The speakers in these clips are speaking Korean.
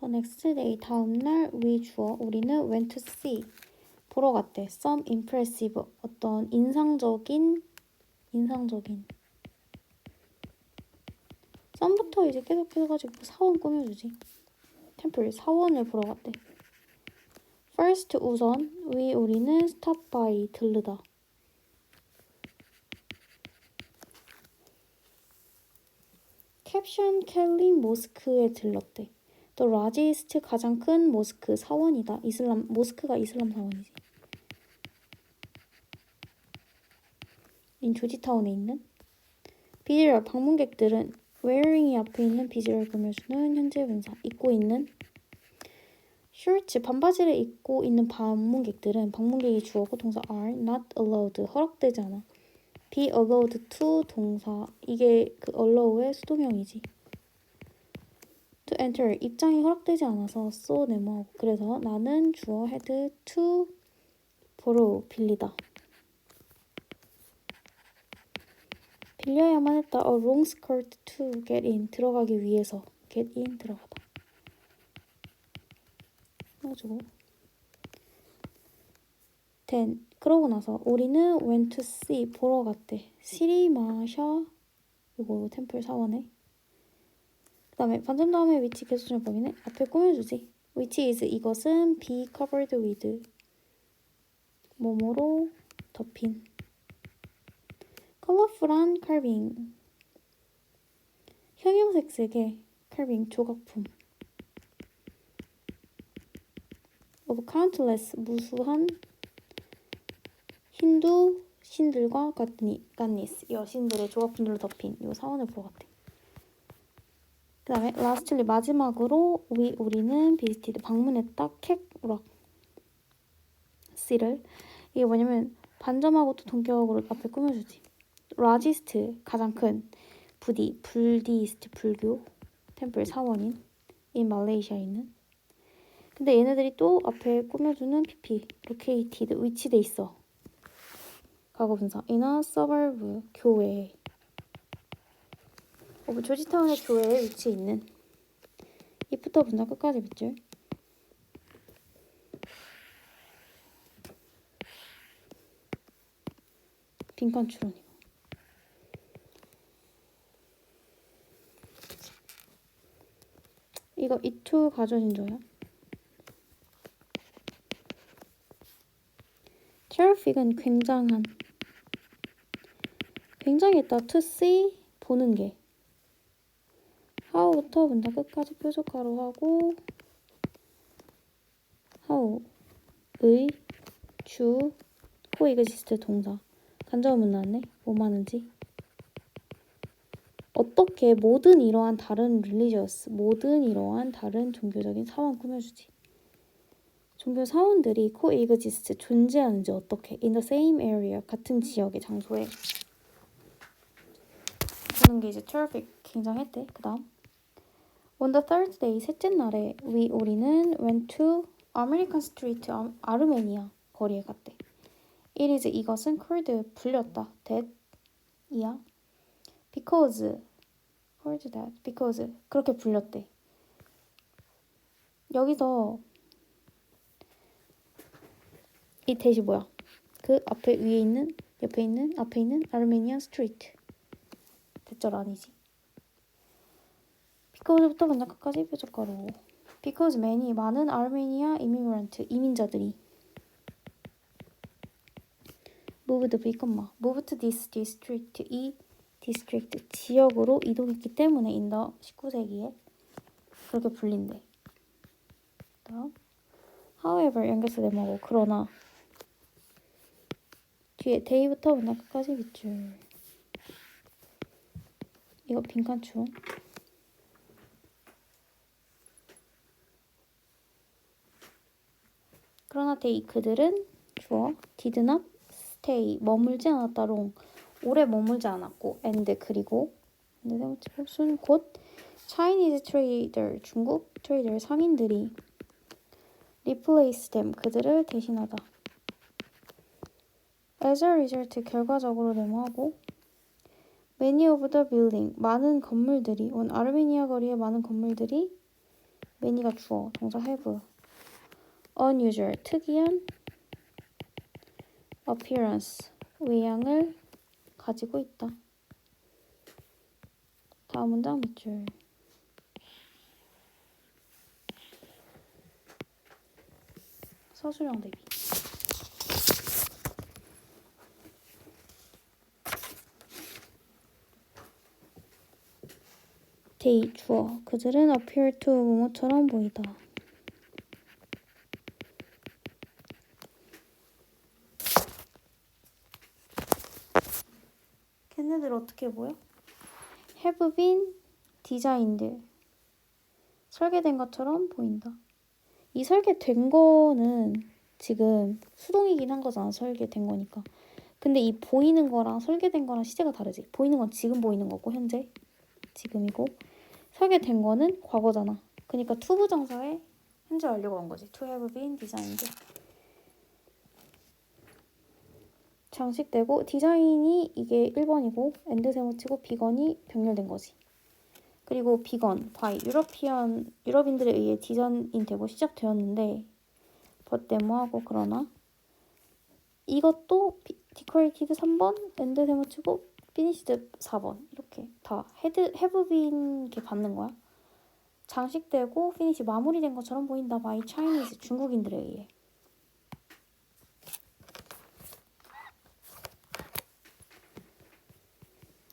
The next day 다음날 we 주어 우리는 went to see 보러 갔대. Some impressive 어떤 인상적인 인상적인 썸부터 이제 계속 해가지고 사원 꾸며주지. 템플 사원을 보러 갔대. First 우선 we 우리는 stop by 들르다. 캡션 켈린 모스크에 들렀대. The largest 가장 큰 모스크 사원이다. 이슬람 모스크가 이슬람 사원이지. 인 조지타운에 있는 비즈럴 방문객들은 wearing이 앞에 있는 비즈럴 꾸며주는 현재 분사 입고 있는 슈츠 반바지를 입고 있는 방문객들은 방문객이 주어고 동사 are not allowed 허락되지 않아. be allowed to 동사 이게 그 allow의 수동형이지. To enter 입장이 허락되지 않아서 so 네모하고 그래서 나는 주어 had to borrow 빌리다. 빌려야만 했다. A long skirt to get in 들어가기 위해서 get in 들어가다. 해가지고 then 그러고 나서 우리는 went to see 보러 갔대. 시리 마샤 이거 템플 사원에 그 다음에 반전 다음에 위치 개수절 범위는 앞에 꾸며주지. which is 이것은 be covered with 뭐뭐로 덮인. 컬러풀한 칼빙 형형색색의 칼빙 조각품. Of countless 무수한 힌두 신들과 같니 갓니스 여신들의 조각품들로 덮인 이 사원을 보러 갔대. 그 다음에 lastly 마지막으로 we 우리는 비스티드 방문했다. 캣락 씨를. 이게 뭐냐면 반점하고 또 동격으로 앞에 꾸며주지. 라지스트 가장 큰. 부디 불디스트 불교. 템플 사원인. 이 말레이시아에 있는 근데 얘네들이 또 앞에 꾸며주는 PP located 위치돼 있어. 과거 분사 a suburb 교회 어, 조지타운의 교회에 위치해 있는 이부터 분사 끝까지 밑줄? 빈칸 추론 이거 이투 가져진 조야? Terrific은 굉장한. 굉장했다 to see 보는 게 how부터 문장 끝까지 표적가로 하고 how 의, 주, 코exist 동사. 간접문 나왔네. 뭐 많은지. 어떻게 모든 이러한 다른 religious 모든 이러한 다른 종교적인 사원 꾸며주지. 종교 사원들이 코exist 존재하는지 어떻게 in the same area 같은 지역의 장소에. 보는 게 이제 terrific 굉장했대 그 다음 On the third day, 셋째 날에 we 우리는 went to American Street, 아, 아르메니아 거리에 갔대. It is 이것은 called 불렸다. that 이야. Because called that because 그렇게 불렸대. 여기서 이 대시 뭐야? 그 앞에 위에 있는 옆에 있는 앞에 있는 아르메니아 스트리트 대절 아니지? 먼저 끝까지 표적가로. Because 많은 아르메니아 이미그란트 이민자들이 become moved to this district 이 district 지역으로 이동했기 때문에 the 19세기에 그렇게 불린대. 다음 however 연결사 대목고 그러나 뒤에 먼저 끝까지 밑줄. 이거 빈칸충 그러나 they 그들은 주어 did not stay 머물지 않았다 롱 오래 머물지 않았고 and 그리고. 근데 세번째 곧 Chinese trader 중국 트레이더 상인들이 replace them 그들을 대신하다. As a result 결과적으로 데모하고 many of the building 많은 건물들이 온 아르메니아 거리의 많은 건물들이 many가 주어, 동사 have. Unusual, 특이한 appearance, 외양을 가지고 있다. 다음 문장 밑줄. 서술형 대비. they 주어 그들은 appear to 뭐뭐처럼 보이다. 걔네들 어떻게 보여? have been 설계된 것처럼 보인다. 이 설계된 거는 지금 수동이긴 한 거잖아. 설계된 거니까. 근데 이 보이는 거랑 설계된 거랑 시제가 다르지. 보이는 건 지금 보이는 거고 현재 지금이고 설계된 거는 과거잖아. 그러니까 to 부정사에 현재 완료가 온 거지. to have been designed. 장식되고 디자인이 이게 1번이고 엔드 세모치고 비건이 병렬된 거지. 그리고 비건, 바이, 유러피언, 유럽인들에 의해 디자인되고 시작되었는데 버데모하고 그러나 이것도 디코레이티드 3번, 엔드 세모치고 피니시드 4번 이렇게 다 헤드 헤브빈 이렇게 받는 거야. 장식되고 피니시 마무리된 것처럼 보인다 바이 차이니즈 중국인들에 의해.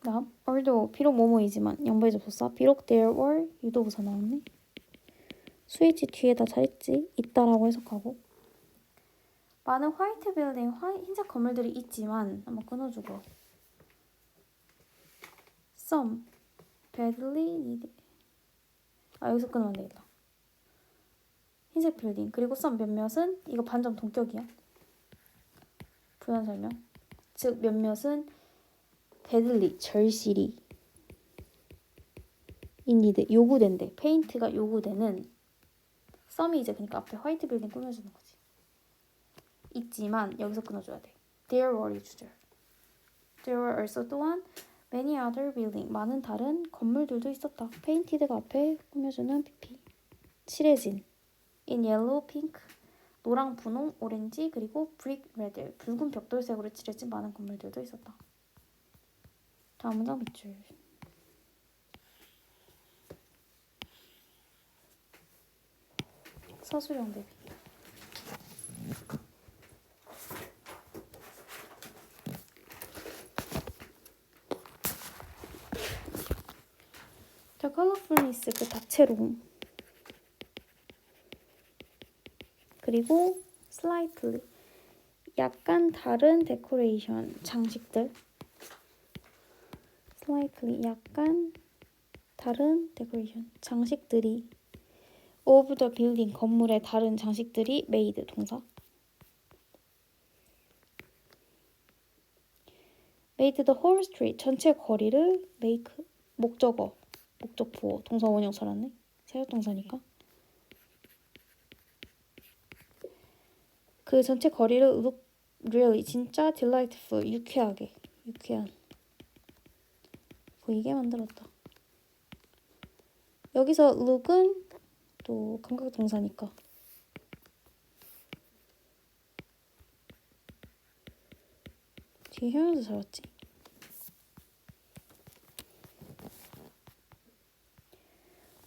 다음 although 비록 뭐뭐이지만 양보의 접속사. 비록 there were 유도부사 나왔네. 스위치 뒤에다 잘했지. 있다라고 해석하고. 많은 화이트 빌딩 화, 흰색 건물들이 있지만 한번 끊어주고. Some badly needed. 아 여기서 끊으면 안 되겠다. 흰색 빌딩 그리고 some 몇몇은 이거 반전 동격이야. 부연 설명. 즉 몇몇은 badly 절실히. 인리드 요구된대. 페인트가 요구되는 썸이 이제 그러니까 앞에 화이트 빌딩 꾸며주는 거지. 있지만 여기서 끊어줘야 돼. There were 주절 there were also 또한 many other building. 많은 다른 건물들도 있었다. 페인티드가 앞에 꾸며주는 PP 칠해진. In yellow, pink. 노랑, 분홍, 오렌지 그리고 brick red. 붉은 벽돌색으로 칠해진 많은 건물들도 있었다 문장 밑줄 서술형 대비. 자, 컬러풀니스 그 다채로움 그리고 slightly 약간 다른 데코레이션 장식들 slightly 약간 다른 데코레이션 장식들이 of the building 건물의 다른 장식들이 made 동사 made the whole street 전체 거리를 make 목적어 목적보 동사 원형 살았네 세력 동사니까 그 전체 거리를 look really 진짜 delightful 유쾌하게 유쾌한 보이게 만들었다. 여기서 look은 또 감각 동사니까 뒤에 형용사 잘 왔지?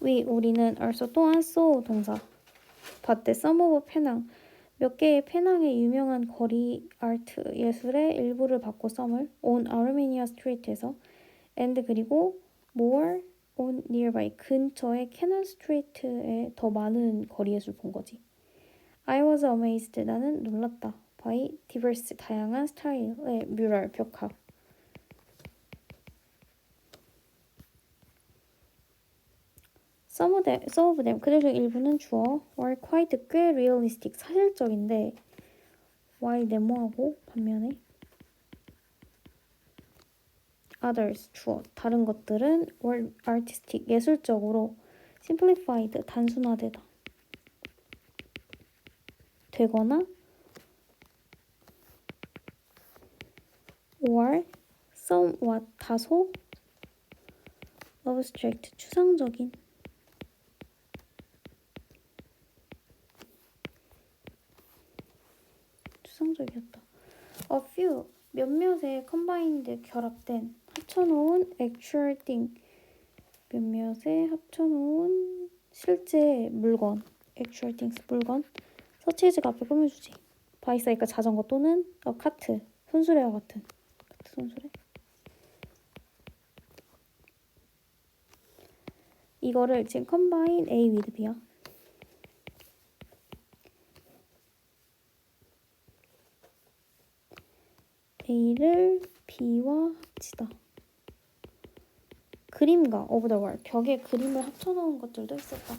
위 우리는 also 또한 so 동사 some of 페낭 몇 개의 페낭의 유명한 거리 아트 예술의 일부를 받고 썸을 on Armenia Street에서 and 그리고 more on nearby 근처의 캐넌 스트리트에 더 많은 거리 예술 본 거지. I was amazed 나는 놀랐다. by diverse 다양한 스타일의 뮤럴 벽화. Some of them, some of them 그들 중 일부는 주어 were quite 꽤 realistic 사실적인데 while 네모하고 반면에 others 주어 다른 것들은 were artistic 예술적으로 simplified 단순화되다 되거나 or somewhat 다소 abstract 추상적인 추상적이었다. A few 몇몇의 컴바인드 결합된 합쳐놓은 actual thing 몇몇의 합쳐놓은 실제 물건 actual things 물건 서치해즈가 앞에 꾸며주지. 바이사이클 자전거 또는 어, 카트 손수레와 같은 카트 손수레. 이거를 지금 combine A with B야. A를 B와 합치다. 그림과 over the wall 벽에 그림을 합쳐놓은 것들도 있었다.